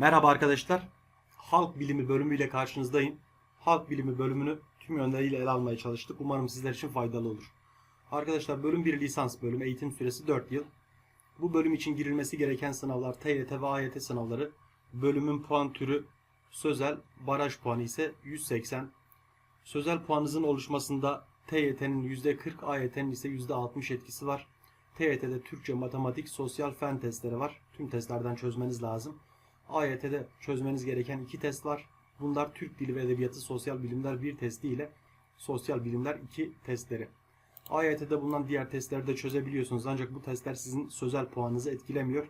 Merhaba arkadaşlar. Halk bilimi bölümüyle karşınızdayım. Halk bilimi bölümünü tüm yönleriyle ele almaya çalıştık. Umarım sizler için faydalı olur. Arkadaşlar bölüm 1 lisans bölümü eğitim süresi 4 yıl. Bu bölüm için girilmesi gereken sınavlar TYT ve AYT sınavları. Bölümün puan türü sözel, baraj puanı ise 180. Sözel puanınızın oluşmasında TYT'nin %40, AYT'nin ise %60 etkisi var. TYT'de Türkçe, matematik, sosyal fen testleri var. Tüm testlerden çözmeniz lazım. AYT'de çözmeniz gereken iki test var. Bunlar Türk Dili ve Edebiyatı Sosyal Bilimler 1 testi ile Sosyal Bilimler 2 testleri. AYT'de bulunan diğer testleri de çözebiliyorsunuz ancak bu testler sizin sözel puanınızı etkilemiyor.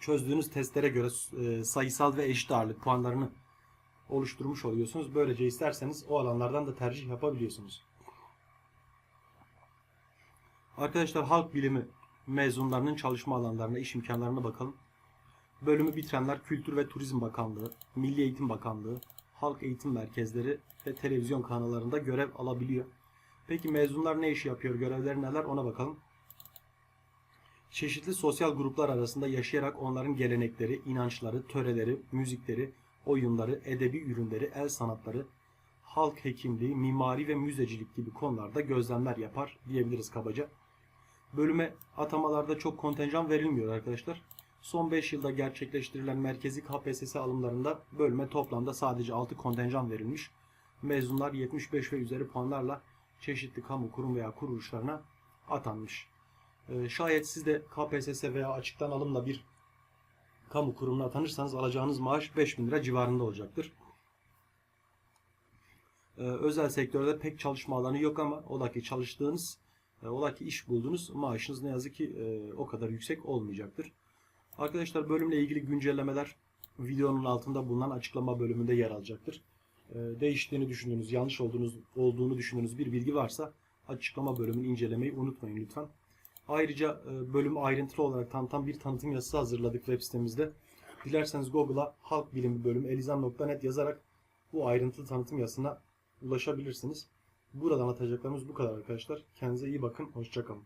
Çözdüğünüz testlere göre e, sayısal ve eşit ağırlık puanlarını oluşturmuş oluyorsunuz. Böylece isterseniz o alanlardan da tercih yapabiliyorsunuz. Arkadaşlar halk bilimi mezunlarının çalışma alanlarına, iş imkanlarına bakalım. Bölümü bitirenler Kültür ve Turizm Bakanlığı, Milli Eğitim Bakanlığı, Halk Eğitim Merkezleri ve televizyon kanallarında görev alabiliyor. Peki mezunlar ne iş yapıyor, görevleri neler ona bakalım. Çeşitli sosyal gruplar arasında yaşayarak onların gelenekleri, inançları, töreleri, müzikleri, oyunları, edebi ürünleri, el sanatları, halk hekimliği, mimari ve müzecilik gibi konularda gözlemler yapar diyebiliriz kabaca. Bölüme atamalarda çok kontenjan verilmiyor arkadaşlar. Son 5 yılda gerçekleştirilen merkezi KPSS alımlarında bölüme toplamda sadece 6 kontenjan verilmiş. Mezunlar 75 ve üzeri puanlarla çeşitli kamu kurum veya kuruluşlarına atanmış. Ee, şayet siz de KPSS veya açıktan alımla bir kamu kurumuna atanırsanız alacağınız maaş 5000 lira civarında olacaktır. Ee, özel sektörde pek çalışma alanı yok ama ola ki çalıştığınız, e, ola ki iş bulduğunuz maaşınız ne yazık ki e, o kadar yüksek olmayacaktır. Arkadaşlar bölümle ilgili güncellemeler videonun altında bulunan açıklama bölümünde yer alacaktır. Ee, değiştiğini düşündüğünüz, yanlış olduğunuz, olduğunu düşündüğünüz bir bilgi varsa açıklama bölümünü incelemeyi unutmayın lütfen. Ayrıca e, bölümü ayrıntılı olarak tanıtan bir tanıtım yazısı hazırladık web sitemizde. Dilerseniz Google'a halk bilimi bölümü elizan.net yazarak bu ayrıntılı tanıtım yazısına ulaşabilirsiniz. Buradan atacaklarımız bu kadar arkadaşlar. Kendinize iyi bakın. Hoşçakalın.